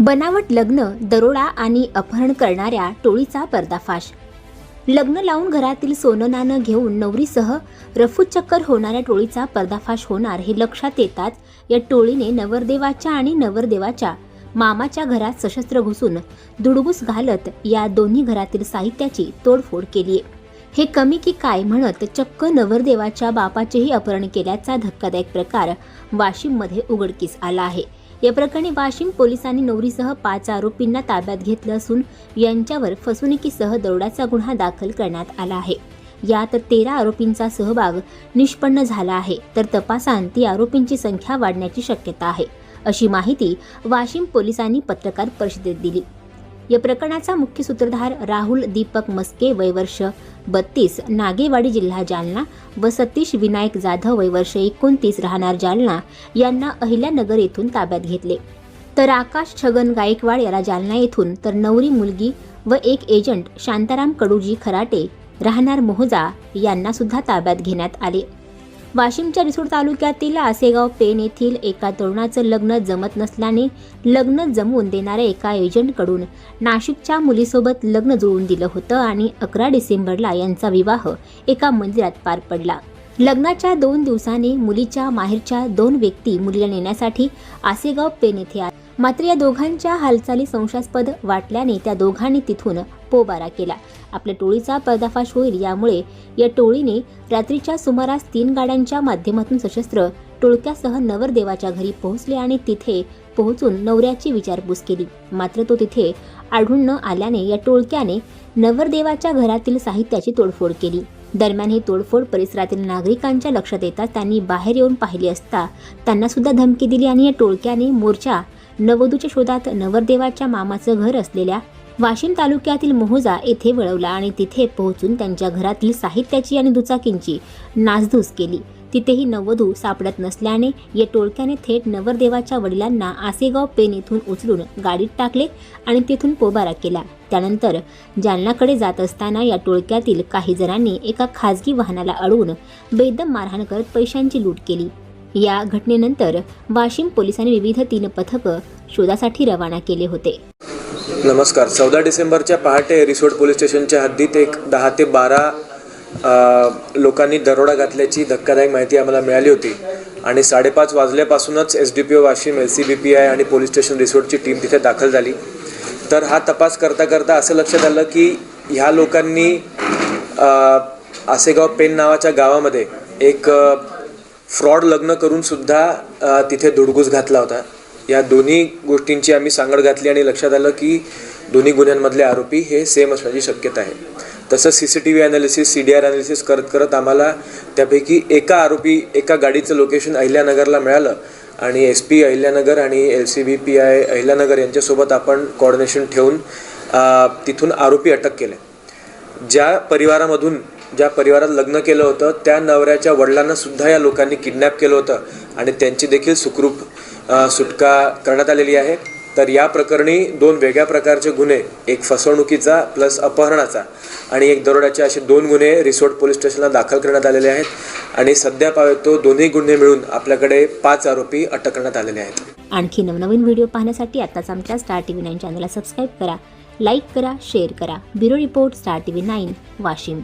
बनावट लग्न दरोडा आणि अपहरण करणाऱ्या टोळीचा पर्दाफाश. लग्न लावून घरातील सोनं नाणं घेऊन नवरीसह रफूचक्कर होणाऱ्या टोळीचा पर्दाफाश होणार हे लक्षात येताच या टोळीने नवरदेवाच्या आणि नवरदेवाच्या मामाच्या घरात सशस्त्र घुसून दुडगुस घालत या दोन्ही घरातील साहित्याची तोडफोड केली हे कमी की काय म्हणत चक्क नवरदेवाच्या बापाचेही अपहरण केल्याचा धक्कादायक प्रकार वाशिममध्ये उघडकीस आला आहे. या प्रकरणी वाशिम पोलिसांनी नवरीसह पाच आरोपींना ताब्यात घेतलं असून यांच्यावर फसवणुकीसह दरोड्याचा गुन्हा दाखल करण्यात आला आहे. यात तेरा आरोपींचा सहभाग निष्पन्न झाला आहे तर तपासांती आरोपींची संख्या वाढण्याची शक्यता आहे. अशी माहिती वाशिम पोलिसांनी पत्रकार परिषदेत दिली. या प्रकरणाचा मुख्य सूत्रधार राहुल दीपक मस्के वयवर्ष बत्तीस नागेवाडी जिल्हा जालना व सतीश विनायक जाधव वयवर्ष एकोणतीस राहणार जालना यांना अहिल्यानगर येथून ताब्यात घेतले. तर आकाश छगन गायकवाड याला जालना येथून तर नवरी मुलगी व एक एजंट शांताराम कडूजी खराटे राहणार मोहजा यांना सुद्धा ताब्यात घेण्यात आले. वाशिमच्या रिसोड तालुक्यातील आसेगाव पेन येथील एका तरुणाचं लग्न जमत नसल्याने लग्न जमवून देणाऱ्या एका एजंटकडून नाशिकच्या मुलीसोबत लग्न जुळवून दिलं होतं आणि अकरा डिसेंबरला यांचा विवाह एका मंदिरात पार पडला. लग्नाच्या दोन दिवसांनी मुलीच्या माहेरच्या दोन व्यक्ती मुलीला नेण्यासाठी आसेगाव पेन येथे आले. मात्र या दोघांच्या हालचाली संशयास्पद वाटल्याने त्या दोघांनी तिथून पोबारा केला. आपल्या टोळीचा पर्दाफाश होईल यामुळे या टोळीने रात्रीच्या सुमारास तीन गाड्यांच्या माध्यमातून सशस्त्र टोळक्यासह नवरदेवाच्या घरी पोहोचले आणि तिथे पोहोचून नवऱ्याची विचारपूस केली. मात्र तो तिथे आढळून न आल्याने या टोळक्याने नवरदेवाच्या घरातील साहित्याची तोडफोड केली. दरम्यान ही तोडफोड परिसरातील नागरिकांच्या लक्षात येताच त्यांनी बाहेर येऊन पाहिले असता त्यांना सुद्धा धमकी दिली आणि या टोळक्याने मोर्चा नववधूच्या शोधात नवरदेवाच्या मामाचं घर असलेल्या वाशिम तालुक्यातील मोहोजा येथे वळवला आणि तिथे पोहोचून त्यांच्या घरातील साहित्याची आणि दुचाकींची नासधूस केली. तिथेही नववधू सापडत नसल्याने या टोळक्याने थेट नवरदेवाच्या वडिलांना आसेगाव पेन येथून उचलून गाडीत टाकले आणि तेथून पोबारा केला. त्यानंतर जालनाकडे जात असताना या टोळक्यातील काही जणांनी एका खासगी वाहनाला अडवून बेदम मारहाण करत पैशांची लूट केली. या घटनेनंतर वाशिम पोलिसांनी विविध तीन पथकं शोधासाठी रवाना केले होते. नमस्कार. चौदा डिसेंबरच्या पहाटे रिसोड पोलीस स्टेशनच्या हद्दीत एक दहा ते बारा लोकांनी दरोडा घातल्याची धक्कादायक माहिती आम्हाला मिळाली होती. आणि साडेपाच वाजल्यापासूनच S D P O Washim L C B P I आणि पोलीस स्टेशन रिसोर्टची टीम तिथे दाखल झाली. तर हा तपास करता करता असं लक्षात आलं की ह्या लोकांनी आसेगाव पेन नावाच्या गावामध्ये एक फ्रॉड लग्न करून सुद्धा तिथे धुडगूस घातला होता. या दोन्ही गोष्टींची आम्ही सांगड घातली आणि लक्षात आलं की दोन्ही गुन्ह्यांमधले आरोपी हे सेम असण्याची शक्यता आहे. तसंच C C T V analysis C D R analysis करत करत आम्हाला त्यापैकी एका आरोपी एका गाडीचं लोकेशन अहिल्यानगरला मिळालं आणि एस पी अहिल्यानगर आणि L C B P I Ahilyanagar यांच्यासोबत आपण कॉर्डिनेशन ठेवून तिथून आरोपी अटक केले. ज्या परिवारामधून ज्या परिवारात लग्न केलं होतं त्या नवऱ्याच्या वडिलांना सुद्धा या लोकांनी किडनॅप केलं होतं. आणि त्यांची देखील सुखरूप सुटका करण्यात आलेली आहे. तर या प्रकरणी दोन वेगळ्या प्रकारचे गुन्हे एक फसवणुकीचा प्लस अपहरणाचा. आणि एक दरोड्याचे असे दोन गुन्हे रिसोर्ट पोलीस स्टेशनला दाखल करण्यात आलेले आहेत. आणि सध्या पाहतो दोन्ही गुन्हे मिळून आपल्याकडे पाच आरोपी अटक करण्यात आलेले आहेत. आणखी नवनवीन व्हिडिओ पाहण्यासाठी आताच आमच्या स्टार टी व्ही नाईन चॅनलला सबस्क्राईब करा लाईक करा शेअर करा. Bureau report star T V nine Washim.